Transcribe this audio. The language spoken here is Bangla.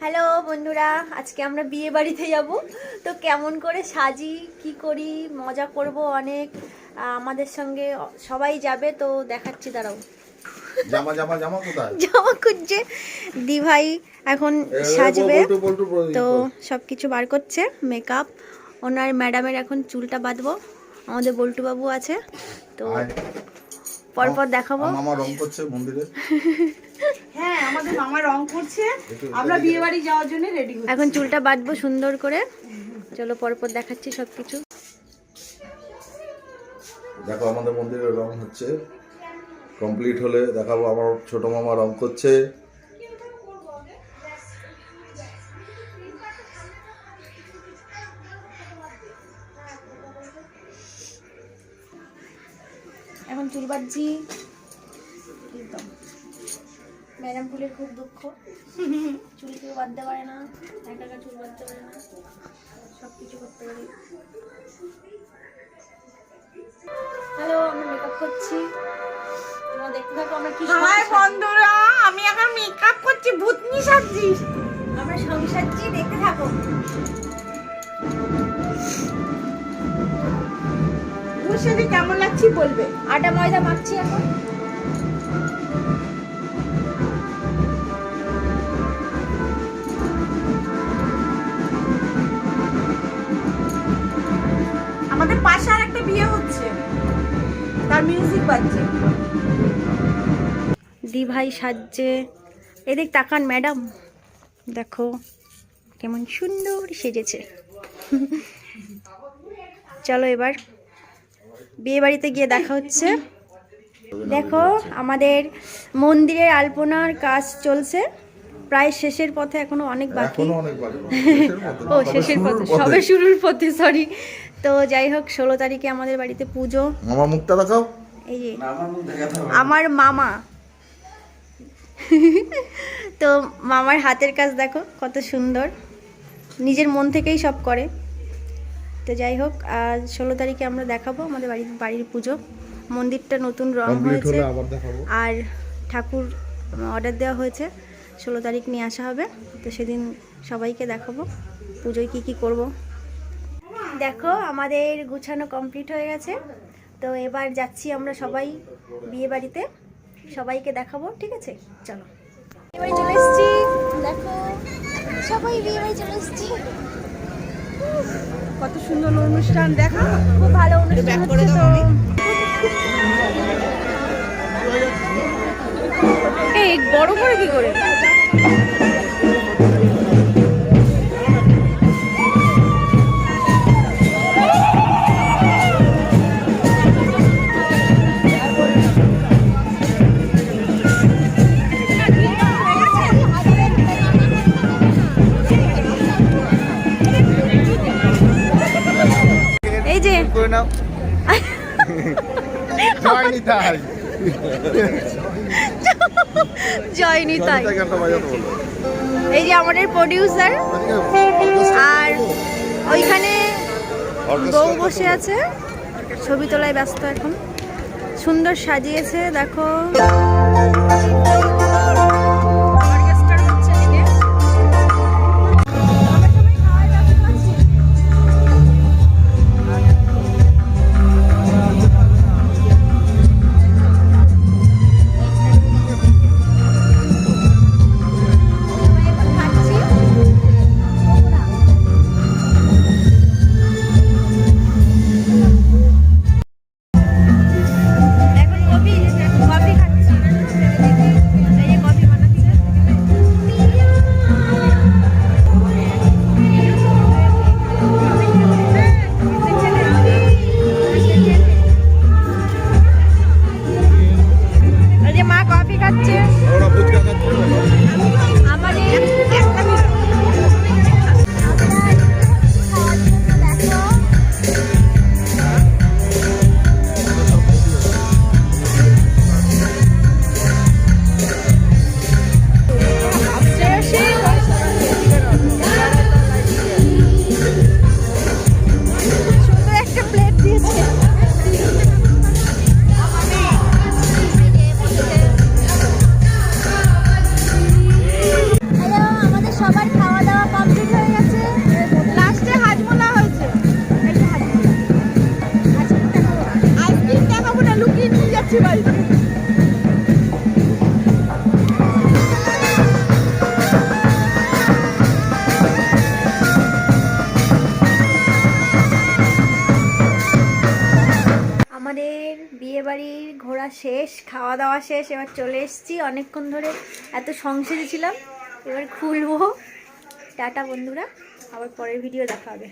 হ্যালো বন্ধুরা আজকে আমরা বিয়ে বাড়িতে যাব। তো কেমন করে সাজি কি করি মজা করব অনেক আমাদের সঙ্গে সবাই যাবে তো দেখাচ্ছি দাঁড়াও। জামা জামা জামা কোথায়? জামা খুঁজছে। দি ভাই এখন সাজবে। তো সব কিছু বার করছে মেকআপ ওনার ম্যাডামের এখন চুলটা বাঁধবো। আমাদের বল্টু বাবু আছে। তো পরপর দেখাবো। আমার রং করছে মন্দিরে। আমাদের মামা রং করছে। আমরা। বিয়ে বাড়ি যাওয়ার জন্য রেডি হচ্ছি। এখন চুলটা বাঁধবো সুন্দর করে। চলো পরপর দেখাচ্ছি সব কিছু দেখো আমাদের মন্দিরের রং হচ্ছে কমপ্লিট হলে দেখাবো আমার ছোট মামা রং করছে। এখন চুল বাঁধছি। একদম ম্যাডাম ফুলের খুব দুঃখ। চুল কেউ বাঁধতে পারে না একা একা চুল বাঁধতে পারে না সব কিছু করতে পারি। হ্যালো আমরা মেকআপ করছি। তোমরা দেখতে থাকো আমরা কি হাই বন্ধুরা আমি এখন মেকআপ করছি ভূতনি সাজছি। আমরা সংসারজি দেখতে থাকো। কেমন লাগছে বলবে? আটা ময়দা মাখছি এখন। তার মিউজিক বাজছে। দি ভাই সাজছে। এদিক তাকান ম্যাডাম দেখো, কেমন সুন্দর সেজেছে। চলো এবার বিয়ে বাড়িতে গিয়ে দেখা হচ্ছে। দেখো, আমাদের মন্দিরের আলপনার কাজ চলছে। প্রায় শেষের পথে এখনও অনেক বাকি। এখনও অনেক বাকি। ও শেষের পথে সবে শুরুর পথে সরি তো যাই হোক ষোলো তারিখে আমাদের বাড়িতে পুজো। মামা মুখটা দেখাও। এই যে আমার মামা। তো মামার হাতের কাজ দেখো কত সুন্দর। নিজের মন থেকেই সব করে। তো যাই হোক আজ ষোলো তারিখে আমরা দেখাবো আমাদের বাড়ির বাড়ির পুজো। মন্দিরটা নতুন রং হয়েছে। আর ঠাকুর অর্ডার দেওয়া হয়েছে। ষোলো তারিখ নিয়ে আসা হবে। তো সেদিন সবাইকে দেখাবো, পুজোয় কি কি করব। দেখো, আমাদের গুছানো কমপ্লিট হয়ে গেছে। তো এবার যাচ্ছি আমরা সবাই বিয়ে বাড়িতে। সবাইকে দেখাবো, ঠিক আছে? চলো। চলে সবাই বিয়ে বাড়ি চলে কত সুন্দর অনুষ্ঠান, দেখা। খুব ভালো অনুষ্ঠান এই, বড় করে কি করে করে নাও। জয়নি তাই। জয়নি তাই। জয়নি গানটা বাজাতে বলো এই যে আমাদের প্রডিউসার আর ওইখানে বউ বসে আছে। ছবি তোলায় ব্যস্ত এখন। সুন্দর সাজিয়েছে দেখো। আমাদের বিয়ে বাড়ির ঘোরা শেষ খাওয়া দাওয়া শেষ, এবার চলে এসেছি। অনেকক্ষণ ধরে এত সংসারে ছিলাম, এবার খুলবো। টাটা বন্ধুরা, আবার পরের ভিডিও দেখা হবে।